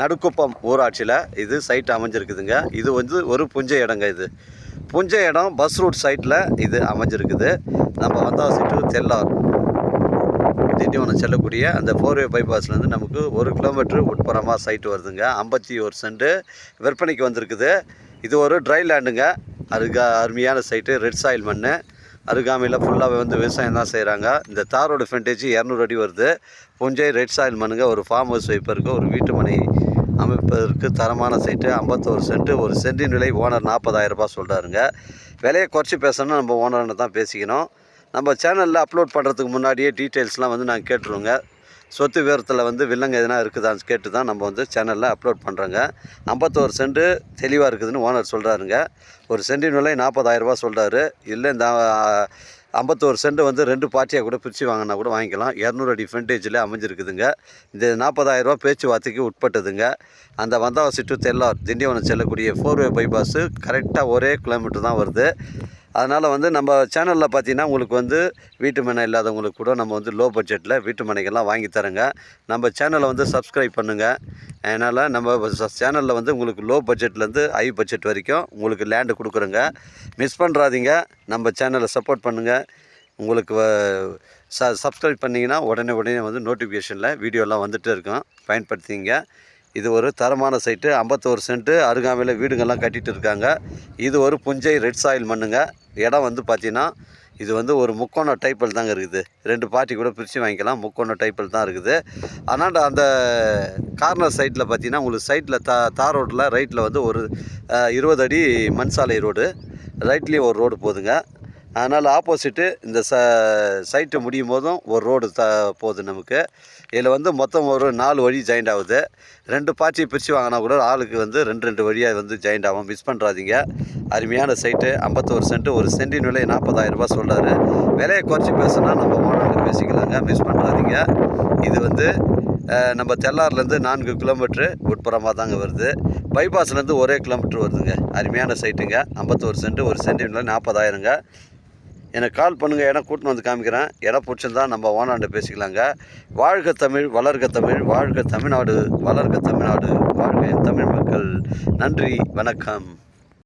நடுக்குப்பம் ஊராட்சியில் இது சைட் அமைஞ்சிருக்குதுங்க. இது வந்து ஒரு புஞ்சை இடங்க இது. புஞ்சை இடம் பஸ் ரூட் சைட்டில் இது அமைஞ்சிருக்குது. நம்ம வந்தாவாசி டு தெல்லார் திண்டிவனம் செல்லக்கூடிய அந்த ஃபோர்வே பைபாஸ்லேருந்து நமக்கு ஒரு கிலோமீட்டர் உட்புறமாக சைட்டு வருதுங்க. ஐம்பத்தி ஒரு சென்ட்டு விற்பனைக்கு வந்திருக்குது. இது ஒரு ட்ரை லேண்டுங்க அருகா அருமையான சைட்டு ரெட் சாயில் மண் அருகாமையில் ஃபுல்லாகவே வந்து விவசாயம் தான் செய்கிறாங்க இந்த தாரோட ஃப்ரண்டேஜ் இரநூறு அடி வருது. புஞ்சை ரெட் சாயில் மண்ணுங்க. ஒரு ஃபார்ம் ஹவுஸ் வைப்பருக்கு ஒரு வீட்டு மனை அமைப்பதற்கு தரமான சைட்டு ஐம்பத்தோரு சென்ட்டு ஒரு சென்டின் விலை ஓனர் நாற்பதாயிரரூபா சொல்கிறாருங்க விலையை குறைச்சி பேசணும்னா நம்ம ஓனர்கிட்ட தான் பேசிக்கணும். நம்ம சேனலில் அப்லோட் பண்ணுறதுக்கு முன்னாடியே டீட்டெயில்ஸ்லாம் வந்து நாங்கள் கேட்டுருவோங்க. சொத்து விவரத்தில் வந்து வில்லங்க எதனா இருக்குதான்னு கேட்டு தான் நம்ம வந்து சேனலில் அப்லோட் பண்ணுறோங்க ஐம்பத்தோரு சென்ட்டு தெளிவாக இருக்குதுன்னு ஓனர் சொல்கிறாருங்க ஒரு சென்டின் விலை நாற்பதாயிரரூபா சொல்கிறாரு இல்லை இந்த ஐம்பத்தோரு சென்ட் வந்து ரெண்டு பார்ட்டியாக கூட பிரித்து வாங்கினா கூட வாங்கிக்கலாம். இரநூறு அடி ஃப்ரண்டேஜில் அமைஞ்சிருக்குதுங்க. இந்த நாற்பதாயிரரூபா பேச்சுவார்த்தைக்கு உட்பட்டதுங்க. அந்த வந்தாவாசி டு தெல்லார் திண்டிவனம் செல்லக்கூடிய ஃபோர்வே பைபாஸு கரெக்டாக ஒரே கிலோமீட்டர் தான் வருது. அதனால் வந்து நம்ம சேனலில் பார்த்தீங்கன்னா உங்களுக்கு வந்து வீட்டு மனை இல்லாதவங்களுக்கு கூட நம்ம வந்து லோ பட்ஜெட்டில் வீட்டு மனைகள்லாம் வாங்கி தரேங்க. நம்ம சேனலை வந்து சப்ஸ்கிரைப் பண்ணுங்கள் அதனால் நம்ம சேனலில் வந்து உங்களுக்கு லோ பட்ஜெட்லேருந்து ஹை பட்ஜெட் வரைக்கும் உங்களுக்கு லேண்டு கொடுக்குறோங்க. மிஸ் பண்ணுறாதீங்க நம்ம சேனலை சப்போர்ட் பண்ணுங்கள் உங்களுக்கு வ- ச சப்ஸ்கிரைப் பண்ணிங்கன்னா உடனே உடனே வந்து நோட்டிஃபிகேஷனில் வீடியோலாம் வந்துட்டு இருக்கும். பயன்படுத்திங்க. இது ஒரு தரமான சைட்டு ஐம்பத்தோரு சென்ட்டு அருகாமையில் வீடுங்கள்லாம் கட்டிகிட்டு இருக்காங்க. இது ஒரு புஞ்சை ரெட் சாயில் மண்ணுங்க. இடம் வந்து பார்த்தீங்கன்னா இது வந்து ஒரு முக்கோண டைப்பில் தாங்க இருக்குது. ரெண்டு பார்ட்டி கூட பிரித்து வாங்கிக்கலாம். முக்கோண டைப்பில் தான் இருக்குது. ஆனால் அந்த கார்னர் சைட்டில் பார்த்தீங்கன்னா உங்களுக்கு சைட்டில் தா தார் ரோட்டில் ரைட்டில் வந்து ஒரு இருபது அடி மண் சாலை ரோடு ரைட்லேயும் ஒரு ரோடு போகுதுங்க அதனால் ஆப்போசிட்டு இந்த ச சைட்டு முடியும் போதும் ஒரு ரோடு த போகுது நமக்கு. இதில் வந்து மொத்தம் ஒரு நாலு வழி ஜாயிண்ட் ஆகுது. ரெண்டு பார்ட்டியை பிரித்து வாங்கினா கூட ஆளுக்கு வந்து ரெண்டு ரெண்டு வழியாக வந்து ஜாயிண்ட் ஆகும். மிஸ் பண்ணுறாதீங்க அருமையான சைட்டு. ஐம்பத்தோரு சென்ட்டு ஒரு சென்டின் விலை நாற்பதாயிரம் ரூபாய் சொல்கிறாரு விலையை குறைச்சி பேசுனா நம்ம ஓனர்கிட்ட பேசிக்கலாங்க. மிஸ் பண்ணுறாதீங்க இது வந்து நம்ம தெல்லார்லேருந்து நான்கு கிலோமீட்ரு உட்புறமாக தாங்க வருது. பைபாஸ்லேருந்து ஒரே கிலோமீட்ரு வருதுங்க. அருமையான சைட்டுங்க. ஐம்பத்தோரு சென்ட்டு ஒரு சென்டின் விலை நாற்பதாயிரங்க. எனக்கு கால் பண்ணுங்கள் இடம் கூட்டின்னு வந்து காமிக்கிறேன். இடம் பிடிச்சிருந்தா நம்ம ஓனாண்டு பேசிக்கலாங்க. வாழ்க தமிழ் வளர்க தமிழ் வாழ்க தமிழ்நாடு வளர்க தமிழ்நாடு வாழ்க தமிழ் மக்கள். நன்றி வணக்கம்.